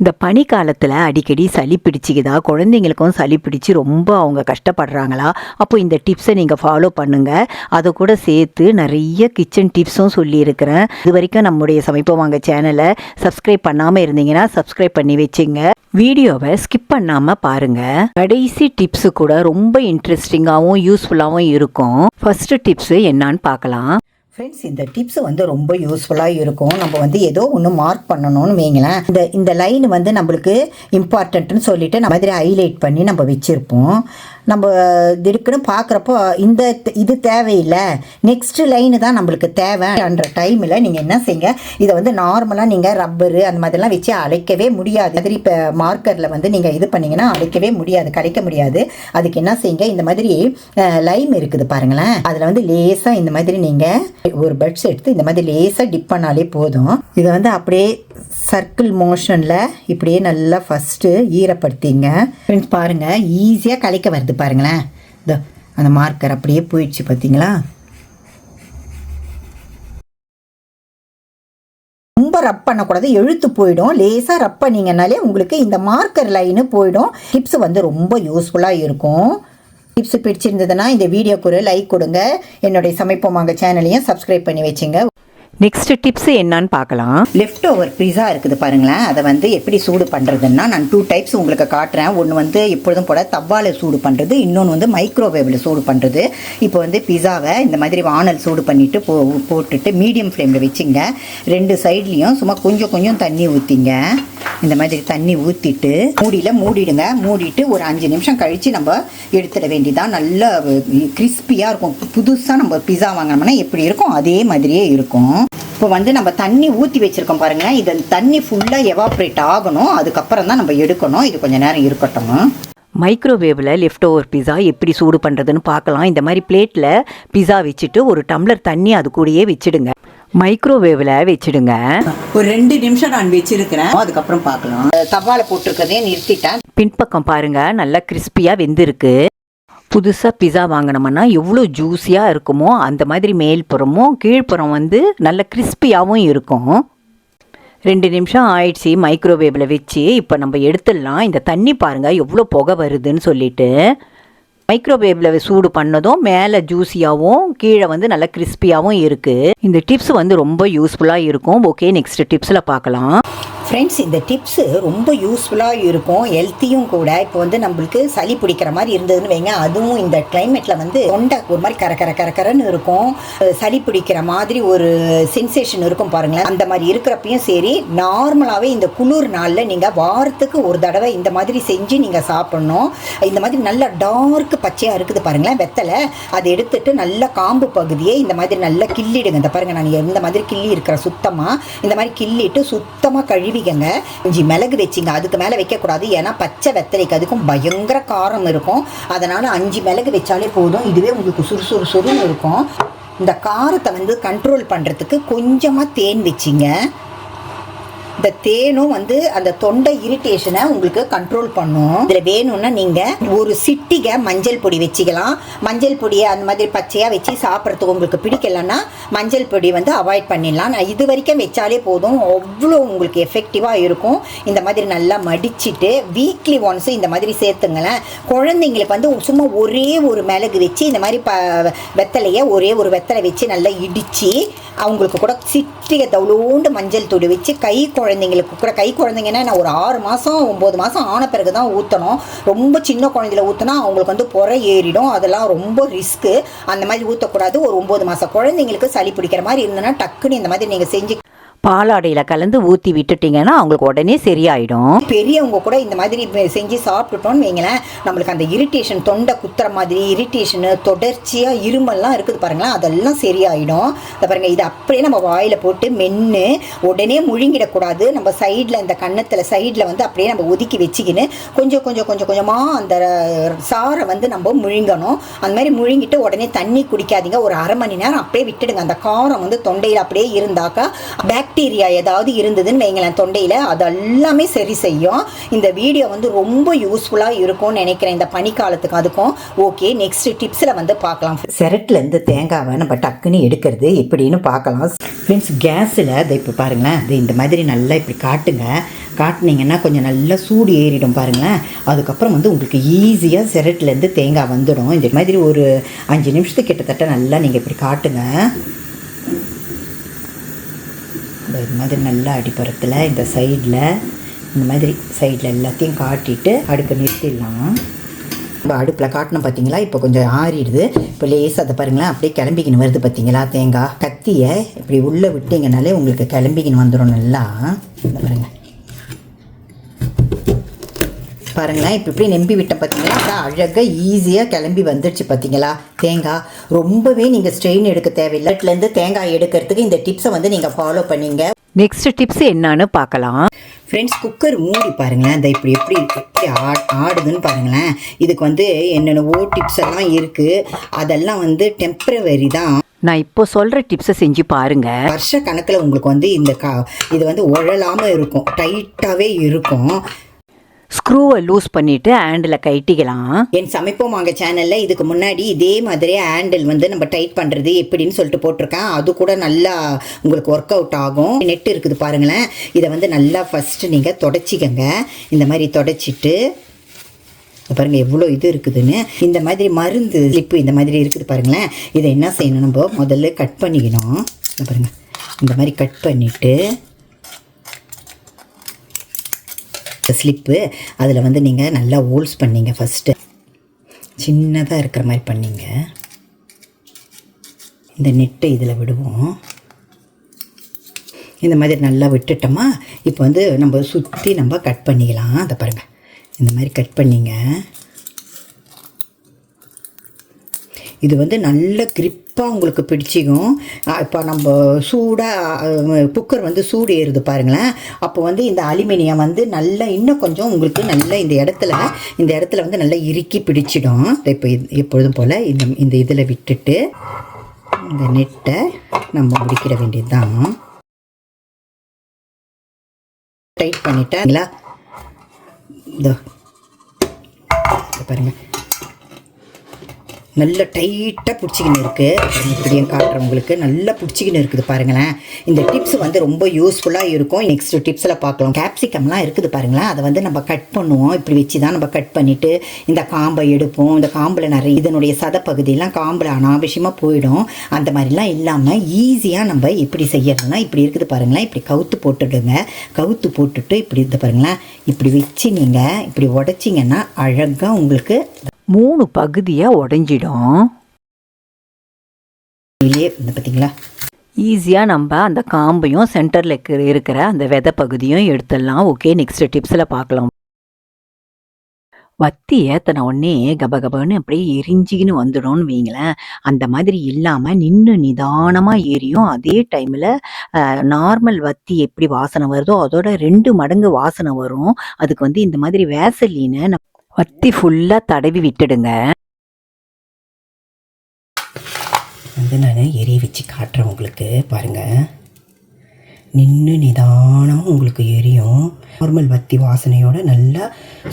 இந்த பனி காலத்தில் அடிக்கடி சளி பிடிச்சிக்குதா? குழந்தைங்களுக்கும் சளி பிடிச்சி ரொம்ப அவங்க கஷ்டப்படுறாங்களா? அப்போ இந்த டிப்ஸை நீங்கள் ஃபாலோ பண்ணுங்கள் அதை கூட சேர்த்து நிறைய கிச்சன் டிப்ஸும் சொல்லியிருக்கிறேன். இது வரைக்கும் நம்முடைய சமைப்போம் வாங்க சேனலை சப்ஸ்கிரைப் பண்ணாமல் இருந்தீங்கன்னா சப்ஸ்கிரைப் பண்ணி வச்சுங்க. வீடியோவை ஸ்கிப் பண்ணாமல் பாருங்கள் கடைசி டிப்ஸு கூட ரொம்ப இன்ட்ரெஸ்டிங்காகவும் யூஸ்ஃபுல்லாகவும் இருக்கும். ஃபஸ்ட்டு டிப்ஸு என்னான்னு பார்க்கலாம். ஃப்ரெண்ட்ஸ் இந்த டிப்ஸ் வந்து ரொம்ப யூஸ்ஃபுல்லாக இருக்கும். நம்ம வந்து ஏதோ ஒன்று மார்க் பண்ணணும்னு வைங்களேன். இந்த இந்த லைன் வந்து நம்மளுக்கு இம்பார்ட்டன்ட்னு சொல்லிட்டு நம்ம மாதிரி ஹைலைட் பண்ணி நம்ம வச்சுருப்போம். நம்ம திடுக்குன்னு பார்க்குறப்போ இந்த இது தேவையில்லை. நெக்ஸ்ட் லைனு தான் நம்மளுக்கு தேவைன்ற டைமில் நீங்கள் என்ன செய்யுங்க? இதை வந்து நார்மலாக நீங்கள் ரப்பரு அந்த மாதிரிலாம் வச்சு அழைக்கவே முடியாது. மாதிரி இப்போ மார்க்கரில் வந்து நீங்கள் இது பண்ணீங்கன்னா அழைக்கவே முடியாது கலைக்க முடியாது. அதுக்கு என்ன செய்யுங்க? இந்த மாதிரி லைம் இருக்குது பாருங்களேன். அதில் வந்து லேசாக இந்த மாதிரி நீங்கள் ஒரு பெட்ஸ் எடுத்து இந்த மாதிரி லேசாக டிப் பண்ணாலே போதும். இதை வந்து அப்படியே சர்க்கிள் மோஷனில் இப்படியே நல்லா ஃபஸ்ட்டு ஈரப்படுத்திங்க. ஃப்ரெண்ட்ஸ் பாருங்கள் ஈஸியாக கலைக்க வருது பாருங்களேன். இதோ அந்த மார்க்கர் அப்படியே போயிடுச்சு பார்த்தீங்களா ரொம்ப ரப் பண்ணக்கூடாது எழுத்து போயிடும். லேசாக ரப் பண்ணிங்கனாலே உங்களுக்கு இந்த மார்க்கர் லைனு போயிடும். டிப்ஸ் வந்து ரொம்ப யூஸ்ஃபுல்லாக இருக்கும். டிப்ஸ் பிடிச்சிருந்ததுன்னா இந்த வீடியோக்கு ஒரு லைக் கொடுங்க. என்னுடைய சமைப்போம் சேனலையும் சப்ஸ்கிரைப் பண்ணி வச்சுங்க. நெக்ஸ்ட் டிப்ஸ் என்னன்னு பார்க்கலாம். லெஃப்ட் ஓவர் பீஸா இருக்குது பாருங்களேன். அதை வந்து எப்படி சூடு பண்ணுறதுன்னா நான் டூ டைப்ஸ் உங்களுக்கு காட்டுறேன். ஒன்று வந்து எப்பொழுதும் போல தவால சூடு பண்ணுறது இன்னொன்று வந்து மைக்ரோவேவில் சூடு பண்ணுறது இப்போ வந்து பிஸாவை இந்த மாதிரி வானல் சூடு பண்ணிவிட்டு போ போட்டுட்டு மீடியம் ஃப்ளேமில் வச்சுங்க. ரெண்டு சைட்லேயும் சும்மா கொஞ்சம் கொஞ்சம் தண்ணி ஊற்றிங்க இந்த மாதிரி தண்ணி ஊற்றிட்டு மூடியில் மூடிடுங்க. மூடிட்டு ஒரு அஞ்சு நிமிஷம் கழித்து நம்ம எடுத்துட வேண்டியதான் நல்ல கிறிஸ்பியாக இருக்கும். புதுசாக நம்ம பிஸா வாங்கினோம்னா எப்படி இருக்கும் அதே மாதிரியே இருக்கும். இப்போ வந்து நம்ம தண்ணி ஊற்றி வச்சுருக்கோம் பாருங்கள் இது தண்ணி ஃபுல்லாக எவாப்ரேட் ஆகணும். அதுக்கப்புறம் தான் நம்ம எடுக்கணும். இது கொஞ்சம் நேரம் இருக்கட்டும். மைக்ரோவேவில் லெஃப்ட் ஓவர் பிஸா எப்படி சூடு பண்ணுறதுன்னு பார்க்கலாம். இந்த மாதிரி பிளேட்டில் பிஸா வச்சுட்டு ஒரு டம்ளர் தண்ணி அது கூடயே வச்சிடுங்க. மைக்ரோவேவில் வச்சிடுங்க. ஒரு ரெண்டு நிமிஷம் நான் வச்சிருக்கிறேன். அதுக்கப்புறம் பார்க்கலாம். தவால போட்டிருக்கதையும் நிறுத்திட்டேன். பின்பக்கம் பாருங்க. நல்லா கிறிஸ்பியாக வெந்திருக்கு. புதுசாக பிஸா வாங்கினோம்னா எவ்வளோ ஜூஸியாக இருக்குமோ அந்த மாதிரி மேல்புறமும் கீழ்ப்புறம் வந்து நல்ல கிறிஸ்பியாகவும் இருக்கும். ரெண்டு நிமிஷம் ஆயிடுச்சு மைக்ரோவேவில் வச்சு இப்போ நம்ம எடுத்துடலாம். இந்த தண்ணி பாருங்கள் எவ்வளோ புகை வருதுன்னு சொல்லிட்டு. மைக்ரோவேவில் சூடு பண்ணதும் மேலே ஜூஸியாகவும் கீழே வந்து நல்லா கிறிஸ்பியாகவும் இருக்குது இந்த டிப்ஸ் வந்து ரொம்ப யூஸ்ஃபுல்லாக இருக்கும். ஓகே நெக்ஸ்ட் டிப்ஸில் பார்க்கலாம். ஃப்ரெண்ட்ஸ் இந்த டிப்ஸு ரொம்ப யூஸ்ஃபுல்லாக இருக்கும். ஹெல்த்தியும் கூட. இப்போ வந்து நம்மளுக்கு சளி பிடிக்கிற மாதிரி இருந்ததுன்னு வைங்க. அதுவும் இந்த கிளைமேட்டில் வந்து தொண்டை ஒரு மாதிரி கர கர கர கரன்னு இருக்கும். சளி பிடிக்கிற மாதிரி ஒரு சென்சேஷன் இருக்கும் பாருங்களேன். அந்த மாதிரி இருக்கிறப்பையும் சரி நார்மலாகவே இந்த குளிர் நாளில் நீங்கள் வாரத்துக்கு ஒரு தடவை இந்த மாதிரி செஞ்சு நீங்கள் சாப்பிட்ணும். இந்த மாதிரி நல்லா டார்க் பச்சையாக இருக்குது பாருங்களேன் வெத்தலை. அதை எடுத்துட்டு நல்ல காம்பு பகுதியை இந்த மாதிரி நல்லா கிள்ளிடுங்க. இந்த பாருங்கள் நான் இந்த மாதிரி கிள்ளி இருக்கிற சுத்தமாக இந்த மாதிரி கிள்ளிட்டு சுத்தமாக கழுவி கழுவிக்கங்க இஞ்சி மிளகு வச்சுங்க. அதுக்கு மேலே வைக்கக்கூடாது. ஏன்னா பச்சை வெத்தலைக்கு அதுக்கும் பயங்கர காரம் இருக்கும். அதனால் அஞ்சு மிளகு வச்சாலே போதும். இதுவே உங்களுக்கு சுறுசுறு சுறுன்னு இருக்கும். இந்த காரத்தை வந்து கண்ட்ரோல் பண்ணுறதுக்கு கொஞ்சமாக தேன் வச்சிங்க. இந்த தேனும் வந்து அந்த தொண்டை இரிட்டேஷனை உங்களுக்கு கண்ட்ரோல் பண்ணும். இதில் வேணும்னா நீங்கள் ஒரு சிட்டிகை மஞ்சள் பொடி வச்சுக்கலாம். மஞ்சள் பொடியை அந்த மாதிரி பச்சையாக வச்சு சாப்பிட்றதுக்கு உங்களுக்கு பிடிக்கலன்னா மஞ்சள் பொடி வந்து அவாய்ட் பண்ணிடலாம். நான் இது வரைக்கும் வச்சாலே போதும். அவ்வளோ உங்களுக்கு எஃபெக்டிவாக இருக்கும். இந்த மாதிரி நல்லா மடிச்சிட்டு வீக்லி ஒன்ஸ் இந்த மாதிரி சேர்த்துங்களேன். குழந்தைங்களுக்கு வந்து சும்மா ஒரே ஒரு மிளகு வச்சு இந்த மாதிரி ப வெத்தலையை ஒரே ஒரு வெத்தலை வச்சு நல்லா இடித்து அவங்களுக்கு கூட சிட்டிகை தவுளோண்டு மஞ்சள் தூள் வச்சு கை குழந்தைங்களுக்கு கூட கை குழந்தைங்கன்னா நான் ஒரு ஆறு மாதம் ஒம்பது மாதம் ஆன பிறகு தான் ஊற்றணும் ரொம்ப சின்ன குழந்தையில ஊற்றினா அவங்களுக்கு வந்து புற ஏறிடும். அதெல்லாம் ரொம்ப ரிஸ்க்கு அந்த மாதிரி ஊற்றக்கூடாது ஒரு ஒம்பது மாதம் குழந்தைங்களுக்கு சளி பிடிக்கிற மாதிரி இருந்ததுன்னா டக்குன்னு இந்த மாதிரி நீங்கள் செஞ்சு பாலாடையில் கலந்து ஊற்றி விட்டுட்டிங்கன்னா அவங்களுக்கு உடனே சரியாயிடும். பெரியவங்க கூட இந்த மாதிரி செஞ்சு சாப்பிட்டுட்டோம்னு வைங்களேன் நம்மளுக்கு அந்த இரிட்டேஷன் தொண்டை குத்துற மாதிரி இரிட்டேஷனு தொடர்ச்சியாக இருமல்லாம் இருக்குது பாருங்களேன் அதெல்லாம் சரியாயிடும். இந்த பாருங்கள் இது அப்படியே நம்ம வாயில் போட்டு மென்று உடனே முழுங்கிடக்கூடாது. நம்ம சைடில் இந்த கன்னத்தில் சைடில் வந்து அப்படியே நம்ம ஒதுக்கி வச்சுக்கின்னு கொஞ்சம் கொஞ்சம் கொஞ்சம் கொஞ்சமாக அந்த சாரை வந்து நம்ம முழுங்கணும். அந்த மாதிரி முழுங்கிட்டு உடனே தண்ணி குடிக்காதீங்க. ஒரு அரை மணி நேரம் அப்படியே விட்டுடுங்க. அந்த காரம் வந்து தொண்டையில் அப்படியே இருந்தாக்கா பேக் பாக்டீரியா ஏதாவது இருந்ததுன்னு வைங்களேன் தொண்டையில் அதெல்லாமே சரி செய்யும். இந்த வீடியோ வந்து ரொம்ப யூஸ்ஃபுல்லாக இருக்கும்னு நினைக்கிறேன் இந்த பனிக்காலத்துக்கு அதுக்கும். ஓகே நெக்ஸ்ட் டிப்ஸில் வந்து பார்க்கலாம். சிரட்டிலேருந்து தேங்காவை நம்ம டக்குன்னு எடுக்கிறது எப்படின்னு பார்க்கலாம். ஃப்ரெண்ட்ஸ் கேஸில் அதை இப்போ பாருங்களேன் அது இந்த மாதிரி நல்லா இப்படி காட்டுங்க. காட்டினீங்கன்னா கொஞ்சம் நல்லா சூடு ஏறிடும் பாருங்களேன். அதுக்கப்புறம் வந்து உங்களுக்கு ஈஸியாக சிரட்டிலேருந்து தேங்காய் வந்துடும். இந்த மாதிரி ஒரு அஞ்சு நிமிஷத்துக்கு கிட்டத்தட்ட நல்லா நீங்கள் இப்படி காட்டுங்க. இது மாதிரி நல்லா அடிப்புறத்தில் இந்த சைடில் இந்த மாதிரி சைடில் எல்லாத்தையும் காட்டிட்டு அடுப்பை நிறுத்திடலாம். இப்போ அடுப்பில் காட்டணும் பார்த்தீங்களா இப்போ கொஞ்சம் ஆறிடுது. இப்போ லேசாக அதை பாருங்களேன் அப்படியே கிளம்பிக்கின்னு வருது பார்த்தீங்களா தேங்காய்? கத்தியை இப்படி உள்ளே விட்டீங்கனாலே உங்களுக்கு கிளம்பிக்கின்னு வந்துடும் நல்லா. பாருங்கள் பாருங்க பாருங்களேன். இப்போ இப்படி நம்பி விட்டேன் பார்த்தீங்களா அழகாக ஈஸியாக கிளம்பி வந்துடுச்சு பார்த்தீங்களா தேங்காய். ரொம்பவே நீங்கள் ஸ்ட்ரெயின் எடுக்க தேவையில்லை. வீட்டிலேருந்து தேங்காய் எடுக்கிறதுக்கு இந்த டிப்ஸை வந்து நீங்கள் ஃபாலோ பண்ணீங்க. நெக்ஸ்ட் டிப்ஸ் என்னன்னு பார்க்கலாம். ஃப்ரெண்ட்ஸ் குக்கர் மூடி பாருங்களேன். இந்த இப்படி எப்படி எப்படி ஆ ஆடுதுன்னு பாருங்களேன். இதுக்கு வந்து என்னென்னவோ டிப்ஸ் எல்லாம் இருக்குது அதெல்லாம் வந்து டெம்பரவரி தான். நான் இப்போ சொல்கிற டிப்ஸை செஞ்சு பாருங்க. வருஷ கணக்கில் உங்களுக்கு வந்து இந்த கா இது வந்து உழலாமல் இருக்கும். டைட்டாகவே இருக்கும். ஸ்க்ரூவை லூஸ் பண்ணிட்டு ஹேண்டில் கட்டிக்கலாம் என் சமைப்போம் வாங்க சேனலில் இதுக்கு முன்னாடி இதே மாதிரி ஹேண்டில் வந்து நம்ம டைட் பண்ணுறது எப்படின்னு சொல்லிட்டு போட்டிருக்கேன். அது கூட நல்லா உங்களுக்கு ஒர்க் அவுட் ஆகும். நெட் இருக்குது பாருங்களேன். இதை வந்து நல்லா ஃபஸ்ட்டு நீங்கள் தொடச்சிக்கங்க. இந்த மாதிரி தொடச்சிட்டு இங்க பாருங்க எவ்வளோ இது இருக்குதுன்னு. இந்த மாதிரி மருந்து ஸ்லிப்பு இந்த மாதிரி இருக்குது பாருங்களேன். இதை என்ன செய்யணும் நம்ம? முதல்ல கட் பண்ணிக்கணும். இங்க பாருங்க. இந்த மாதிரி கட் பண்ணிவிட்டு ஸ்லிப்பு அதில் வந்து நீங்கள் நல்லா ஹோல்ஸ் பண்ணீங்க ஃபஸ்ட்டு சின்னதாக இருக்கிற மாதிரி பண்ணீங்க. இந்த நெட்டை இதில் விடுவோம். இந்த மாதிரி நல்லா விட்டுட்டோமா இப்போ வந்து நம்ம சுற்றி நம்ம கட் பண்ணிக்கலாம். அதை பாருங்கள் இந்த மாதிரி கட் பண்ணிங்க. இது வந்து நல்ல இப்போ உங்களுக்கு பிடிச்சிக்கும். இப்போ நம்ம சூடாக குக்கர் வந்து சூடு ஏறுது பாருங்களேன். அப்போ வந்து இந்த அலுமினியம் வந்து நல்லா இன்னும் கொஞ்சம் உங்களுக்கு நல்ல இந்த இடத்துல இந்த இடத்துல வந்து நல்லா இறுக்கி பிடிச்சிடும். இப்போ எப்பொழுதும் போல் இந்த இந்த இதில் விட்டுட்டு இந்த நெட்டை நம்ம முடிக்கிட வேண்டியது தான் டைட் பண்ணிட்டேங்களா இதோ பாருங்கள் நல்ல டைட்டாக பிடிச்சிக்கின்னு இருக்குது இப்படியும் காட்டுறவங்களுக்கு நல்லா பிடிச்சிக்கின்னு இருக்குது பாருங்களேன். இந்த டிப்ஸ் வந்து ரொம்ப யூஸ்ஃபுல்லாக இருக்கும். நெக்ஸ்ட் டிப்ஸில் பார்க்கலாம். கேப்சிகம்லாம் இருக்குது பாருங்களேன். அதை வந்து நம்ம கட் பண்ணுவோம். இப்படி வச்சு தான் நம்ம கட் பண்ணிவிட்டு இந்த காம்பை எடுப்போம். இந்த காம்பில் நிறைய இதனுடைய சதப்பகுதியெல்லாம் காம்பில் அனாவசியமாக போயிடும். அந்த மாதிரிலாம் இல்லாமல் ஈஸியாக நம்ம இப்படி செய்யறதுனா இப்படி இருக்குது பாருங்களேன். இப்படி கவுத்து போட்டுடுங்க. கவுத்து போட்டுட்டு இப்படி இருக்குது பாருங்களேன். இப்படி வச்சு நீங்கள் இப்படி உடைச்சிங்கன்னா அழகாக உங்களுக்கு மூணு பகுதியாக உடஞ்சிடும். இந்த பார்த்தீங்களா ஈஸியாக நம்ம அந்த காம்பையும் சென்டரில் இருக்கிற அந்த விதை பகுதியும் எடுத்துடலாம். ஓகே நெக்ஸ்ட் டிப்ஸில் பார்க்கலாம். வத்தி ஏற்றின உடனே கபகபன்னு அப்படியே எரிஞ்சிக்கின்னு வந்துடும்னு வைங்களேன். அந்த மாதிரி இல்லாமல் நின்று நிதானமாக எரியும். அதே டைமில் நார்மல் வத்தி எப்படி வாசனை வருதோ அதோட ரெண்டு மடங்கு வாசனை வரும். அதுக்கு வந்து இந்த மாதிரி வேசலினை வத்தி ஃபுல்லாக தடவி விட்டுடுங்க. வந்து நான் எரிய வச்சு காட்டுறேன் உங்களுக்கு. பாருங்கள் நின்று நிதானமாக உங்களுக்கு எரியும். நார்மல் வத்தி வாசனையோட நல்லா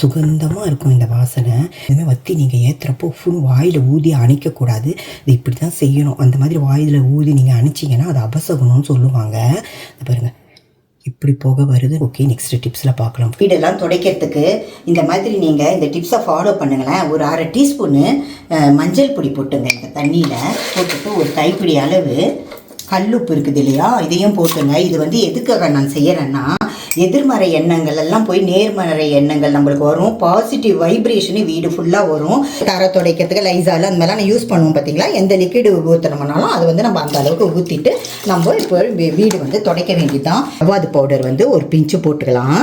சுகந்தமாக இருக்கும் இந்த வாசனை. இதுவுமே வத்தி நீங்கள் ஏற்றுறப்போ ஃபுல் வாயில் ஊதி அணைக்கக்கூடாது இது இப்படி தான் செய்யணும். அந்த மாதிரி வாயில் ஊதி நீங்கள் அணைச்சிங்கன்னா அது அபசகுணம்னு சொல்லுவாங்க. பாருங்கள் இப்படி போக வருது. ஓகே நெக்ஸ்ட் டிப்ஸில் பார்க்கலாம். வீடெல்லாம் துடைக்கிறதுக்கு இந்த மாதிரி நீங்கள் இந்த டிப்ஸை ஃபாலோ பண்ணுங்களேன். ஒரு அரை டீஸ்பூனு மஞ்சள் பொடி போட்டுங்க. இந்த தண்ணியில் போட்டுட்டு ஒரு கைப்பிடி அளவு கல்லுப்பு இருக்குது இல்லையா? இதையும் போட்டுங்க. இது வந்து எதுக்காக நான் செய்கிறேன்னா எதிர்மறை எண்ணங்கள் எல்லாம் போய் நேர்மறை எண்ணங்கள் நம்மளுக்கு வரும். பாசிட்டிவ் வைப்ரேஷனு வீடு ஃபுல்லாக வரும். தர துடைக்கிறதுக்கு லைசால் அந்த மாதிரிலாம் யூஸ் பண்ணுவோம் பார்த்தீங்களா எந்த லிக்விடு ஊற்றினோம்னாலும் அது வந்து நம்ம அந்த அளவுக்கு ஊற்றிட்டு நம்ம இப்போ வீடு வந்து துடைக்க வேண்டியதுதான். அவாது பவுடர் வந்து ஒரு பிஞ்சு போட்டுக்கலாம்.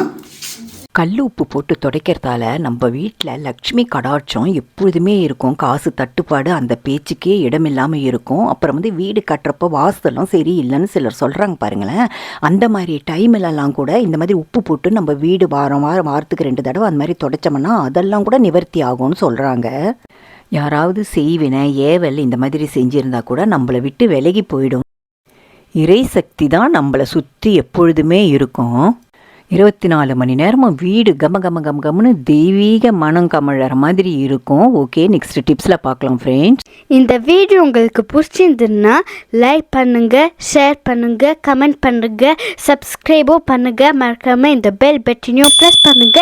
கல் உப்பு போட்டு துடைக்கிறதால நம்ம வீட்டில் லக்ஷ்மி கடாட்சம் எப்பொழுதுமே இருக்கும். காசு தட்டுப்பாடு அந்த பேச்சுக்கே இடமில்லாமல் இருக்கும். அப்புறம் வந்து வீடு கட்டுறப்போ வாசலும் சரி இல்லைன்னு சிலர் சொல்கிறாங்க பாருங்களேன். அந்த மாதிரி டைம்லலாம் கூட இந்த மாதிரி உப்பு போட்டு நம்ம வீடு வாரம் வாரம் வாரத்துக்கு ரெண்டு தடவை அந்த மாதிரி துடைச்சோம்னா அதெல்லாம் கூட நிவர்த்தி ஆகும்னு சொல்கிறாங்க யாராவது செய்வினை ஏவல் இந்த மாதிரி செஞ்சுருந்தா கூட நம்மளை விட்டு விலகி போயிடும். இறை சக்தி தான் நம்மளை சுற்றி எப்பொழுதுமே இருக்கும். இருபத்தி நாலு மணி நேரமும் வீடு கம கம கம கம்னு தெய்வீக மனம் கமழற மாதிரி இருக்கும். ஓகே நெக்ஸ்ட் டிப்ஸில் பார்க்கலாம் ஃப்ரெண்ட்ஸ் இந்த வீடியோ உங்களுக்கு பிடிச்சிருந்துன்னா லைக் பண்ணுங்கள் ஷேர் பண்ணுங்கள் கமெண்ட் பண்ணுங்கள் சப்ஸ்கிரைபும் பண்ணுங்கள் மறக்காமல் இந்த பெல் பட்டனையும் ப்ரெஸ் பண்ணுங்க.